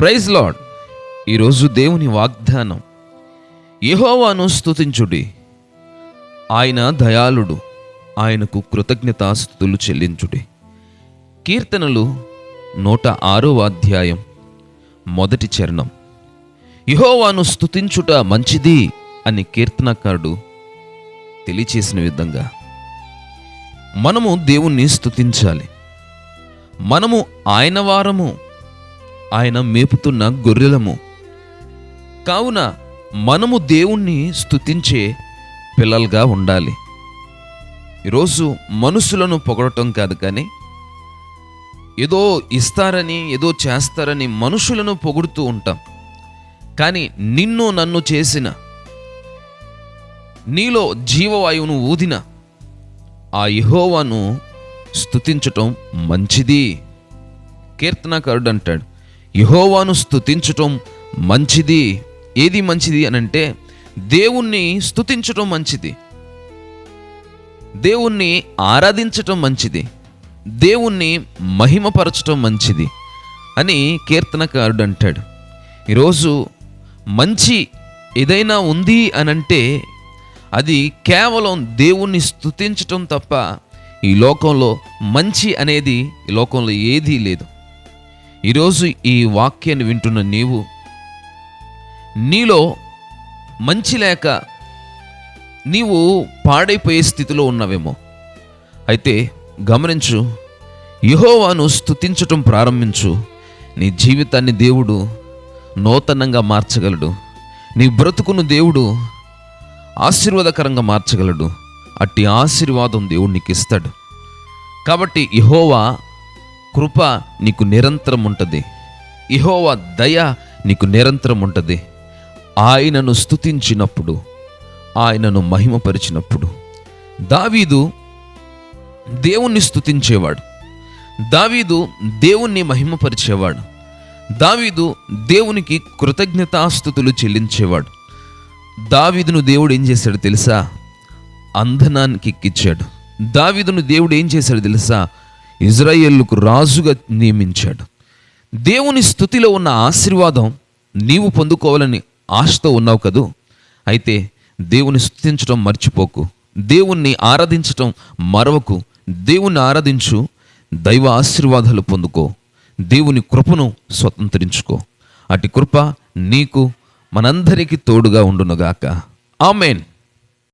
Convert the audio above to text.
Praise lord ఈరోజు దేవుని వాగ్దానం. యహోవాను స్థుతించుడి ఆయన దయాళుడు. ఆయనకు కృతజ్ఞతాస్థుతులు చెల్లించుడి. కీర్తనలు నూట ఆరో అధ్యాయం మొదటి చరణం. యహోవాను స్థుతించుట మంచిది అని కీర్తనకారుడు తెలియచేసిన విధంగా. మనము దేవుణ్ణి స్థుతించాలి మనము ఆయన వారము. ఆయన మేపుతున్న గొర్రెలము. కావున మనము దేవుణ్ణి స్థుతించే పిల్లలుగా ఉండాలి. ఈరోజు మనుషులను పొగడటం కాదు కానీ ఏదో ఇస్తారని ఏదో చేస్తారని మనుషులను పొగుడుతూ ఉంటాం. కానీ నిన్ను నన్ను చేసిన నీలో జీవవాయువును ఊదిన ఆ ఇహోవాను స్తుతించటం మంచిది. కీర్తనకారుడు అంటాడు యహోవాను స్తుతించటం మంచిది. ఏది మంచిది అని అంటే దేవుణ్ణి స్తుతించటం మంచిది. దేవుణ్ణి ఆరాధించటం మంచిది. దేవుణ్ణి మహిమపరచటం మంచిది అని కీర్తనకారుడు అంటాడు ఈరోజు మంచి ఏదైనా ఉంది అనంటే అది కేవలం దేవుణ్ణి స్థుతించటం తప్ప ఈ లోకంలో మంచి అనేది ఈ లోకంలో ఏదీ లేదు. ఈరోజు ఈ వాక్యాన్ని వింటున్న నీవు నీలో మంచి లేక నీవు పాడైపోయే స్థితిలో ఉన్నవేమో. అయితే గమనించు యహోవాను స్తుతించటం ప్రారంభించు. నీ జీవితాన్ని దేవుడు నూతనంగా మార్చగలడు. నీ బ్రతుకును దేవుడు ఆశీర్వాదకరంగా మార్చగలడు. అట్టి ఆశీర్వాదం దేవుడు నీకు ఇస్తాడు కాబట్టి యహోవా కృప నీకు నిరంతరం ఉంటుంది ఇహోవా దయ నీకు నిరంతరం ఉంటుంది ఆయనను స్తుతించినప్పుడు ఆయనను మహిమపరిచినప్పుడు. దావీదు దేవుణ్ణి స్థుతించేవాడు దావీదు దేవుణ్ణి మహిమపరిచేవాడు. దావీదు దేవునికి కృతజ్ఞతాస్థుతులు చెల్లించేవాడు. దావీదును దేవుడు ఏం చేశాడు తెలుసా? అంధనానికి ఎక్కిచ్చాడు దావీదును దేవుడు ఏం చేశాడు తెలుసా? ఇజ్రాయేల్కు రాజుగా నియమించాడు. దేవుని స్థుతిలో ఉన్న ఆశీర్వాదం నీవు పొందుకోవాలని ఆశతో ఉన్నావు కదూ? అయితే దేవుని స్థుతించడం మర్చిపోకు. దేవుణ్ణి ఆరాధించటం మరవకు. దేవుణ్ణి ఆరాధించు దైవ ఆశీర్వాదాలు పొందుకో. దేవుని కృపను స్వతంత్రించుకో. అటు కృప నీకు మనందరికీ తోడుగా ఉండునుగాక. ఆమెన్.